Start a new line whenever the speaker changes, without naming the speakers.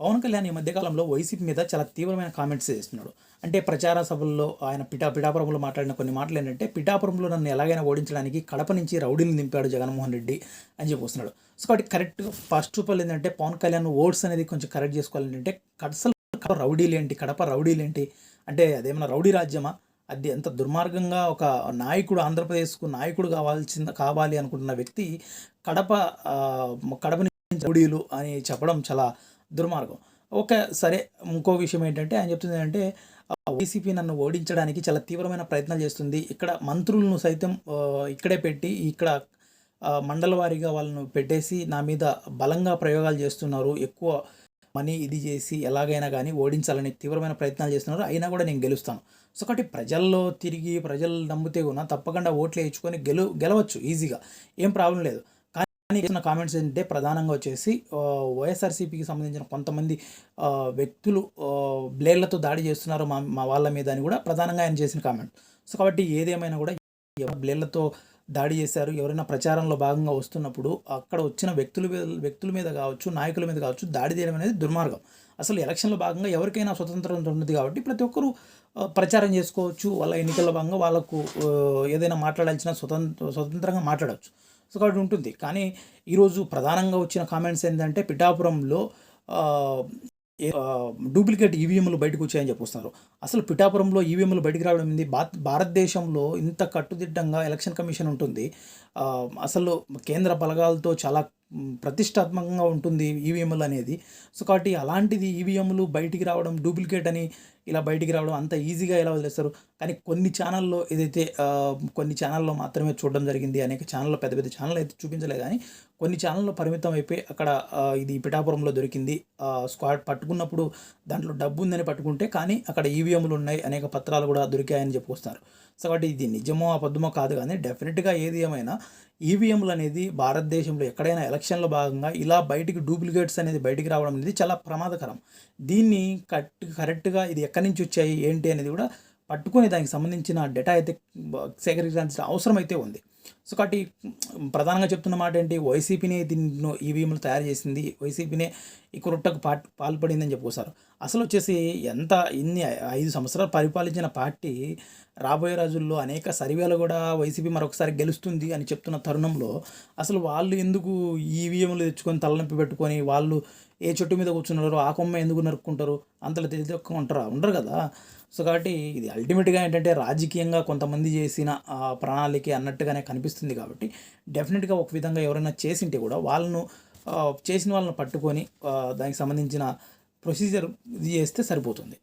పవన్ కళ్యాణ్ ఈ మధ్యకాలంలో వైసీపీ మీద చాలా తీవ్రమైన కామెంట్స్ చేస్తున్నాడు. అంటే ప్రచార సభల్లో ఆయన పిఠా పిఠాపురంలో మాట్లాడిన కొన్ని మాటలు ఏంటంటే పిఠాపురంలో నన్ను ఎలాగైనా ఓడించడానికి కడప నుంచి రౌడీని దింపాడు జగన్మోహన్ రెడ్డి అని చెప్పి వస్తున్నాడు. సో కాబట్టి కరెక్ట్ ఫస్ట్ ఆఫ్ ఆల్ ఏంటంటే పవన్ కళ్యాణ్ ఓట్స్ అనేది కొంచెం కరెక్ట్ చేసుకోవాలి ఏంటంటే అసలు కడప రౌడీలు ఏంటి కడప రౌడీలు ఏంటి? అంటే అదేమన్నా రౌడీ రాజ్యమా? అది ఎంత దుర్మార్గంగా ఒక నాయకుడు ఆంధ్రప్రదేశ్కు నాయకుడు కావాల్సిన కావాలి అనుకుంటున్న వ్యక్తి కడప కడప నుంచి రౌడీలు అని చెప్పడం చాలా దుర్మార్గం. ఒక సరే ఇంకో విషయం ఏంటంటే ఆయన చెప్తుంది ఏంటంటే వైసీపీ నన్ను ఓడించడానికి చాలా తీవ్రమైన ప్రయత్నాలు చేస్తుంది. ఇక్కడ మంత్రులను సైతం ఇక్కడే పెట్టి ఇక్కడ మండల వారీగా వాళ్ళను పెట్టేసి నా మీద బలంగా ప్రయోగాలు చేస్తున్నారు. ఎక్కువ మనీ ఇది చేసి ఎలాగైనా కానీ ఓడించాలని తీవ్రమైన ప్రయత్నాలు చేస్తున్నారు. అయినా కూడా నేను గెలుస్తాను. సో కాబట్టి ప్రజల్లో తిరిగి ప్రజలు నమ్మితే కూడా తప్పకుండా ఓట్లు వేయించుకొని గెలు గెలవచ్చు ఈజీగా. ఏం ప్రాబ్లం లేదు. కానీ చేసిన కామెంట్స్ ఏంటంటే ప్రధానంగా వచ్చేసి వైఎస్ఆర్సీపీకి సంబంధించిన కొంతమంది వ్యక్తులు బ్లేడ్లతో దాడి చేస్తున్నారు మా మా వాళ్ళ మీద అని కూడా ప్రధానంగా ఆయన చేసిన కామెంట్ సో కాబట్టి ఏదేమైనా కూడా ఎవరు బ్లేడ్లతో దాడి చేశారు ఎవరైనా ప్రచారంలో భాగంగా వస్తున్నప్పుడు అక్కడ వచ్చిన వ్యక్తుల మీద వ్యక్తుల మీద కావచ్చు నాయకుల మీద కావచ్చు దాడి చేయడం అనేది దుర్మార్గం. అసలు ఎలక్షన్లో భాగంగా ఎవరికైనా స్వతంత్రం ఉంటుంది కాబట్టి ప్రతి ఒక్కరూ ప్రచారం చేసుకోవచ్చు వాళ్ళ ఎన్నికల భాగంగా వాళ్ళకు ఏదైనా మాట్లాడాల్సిన స్వతంత్ర స్వతంత్రంగా మాట్లాడవచ్చు. కాబట్టి ఉంటుంది కానీ ఈరోజు ప్రధానంగా వచ్చిన కామెంట్స్ ఏంటంటే పిఠాపురంలో డూప్లికేట్ ఈవీఎంలు బయటకు వచ్చాయని చెప్పొస్తున్నారు అసలు పిఠాపురంలో ఈవీఎంలు బయటకు రావడం ఏంది? భారత్ భారతదేశంలో ఇంత కట్టుదిట్టంగా ఎలక్షన్ కమిషన్ ఉంటుంది. అసలు కేంద్ర బలగాలతో చాలా ప్రతిష్టాత్మకంగా ఉంటుంది ఈవీఎంలు అనేది. సో కాబట్టి అలాంటిది ఈవీఎంలు బయటికి రావడం డూప్లికేట్ అని ఇలా బయటికి రావడం అంత ఈజీగా ఎలా వదిలేస్తారు? కానీ కొన్ని ఛానల్లో ఏదైతే కొన్ని ఛానల్లో మాత్రమే చూడడం జరిగింది అనేక ఛానల్లో పెద్ద పెద్ద ఛానల్ అయితే చూపించలేదు. కానీ కొన్ని ఛానల్లో పరిమితం అయిపోయి అక్కడ ఇది పిఠాపురంలో దొరికింది. స్క్వాడ్ పట్టుకున్నప్పుడు దాంట్లో డబ్బు ఉందని పట్టుకుంటే కానీ అక్కడ ఈవీఎంలు ఉన్నాయి అనేక పత్రాలు కూడా దొరికాయని చెప్పుకొస్తారు సో కాబట్టి ఇది నిజమో అబద్ధమో కాదు కానీ డెఫినెట్గా ఏది ఏమైనా ఈవీఎంలు అనేది భారతదేశంలో ఎక్కడైనా ఎలక్షన్లో భాగంగా ఇలా బయటికి డూప్లికేట్స్ అనేది బయటికి రావడం అనేది చాలా ప్రమాదకరం. దీన్ని కరెక్ట్ కరెక్ట్గా ఇది ఎక్కడి నుంచి వచ్చాయి ఏంటి అనేది కూడా పట్టుకొని దానికి సంబంధించిన డేటా అయితే సేకరించాల్సిన అవసరం అయితే ఉంది. సో కాబట్టి ప్రధానంగా చెప్తున్న మాట ఏంటి? వైసీపీనే దీన్ని ఈవీఎంలు తయారు చేసింది. వైసీపీనే ఈ కురుట్టకు పా పాల్పడిందని చెప్పుకోసారు అసలు వచ్చేసి ఎంత ఇన్ని ఐదు సంవత్సరాలు పరిపాలించిన పార్టీ రాబోయే రోజుల్లో అనేక సర్వేలు కూడా వైసీపీ మరొకసారి గెలుస్తుంది అని చెప్తున్న తరుణంలో అసలు వాళ్ళు ఎందుకు ఈవీఎంలు తెచ్చుకొని తలనొప్పి పెట్టుకొని వాళ్ళు ఏ చెట్టు మీద కూర్చున్నారు ఆ కొమ్మ ఎందుకు నరుక్కుంటారు? అంతలో తెలిసి ఉంటారా? ఉండరు కదా? సో కాబట్టి ఇది అల్టిమేట్గా ఏంటంటే రాజకీయంగా కొంతమంది చేసిన ప్రణాళిక అన్నట్టుగానే కనిపిస్తుంది కాబట్టి డెఫినెట్గా ఒక విధంగా ఎవరైనా చేసింటే కూడా వాళ్ళను చేసిన వాళ్ళని పట్టుకొని దానికి సంబంధించిన ప్రొసీజర్ ఇది చేస్తే సరిపోతుంది.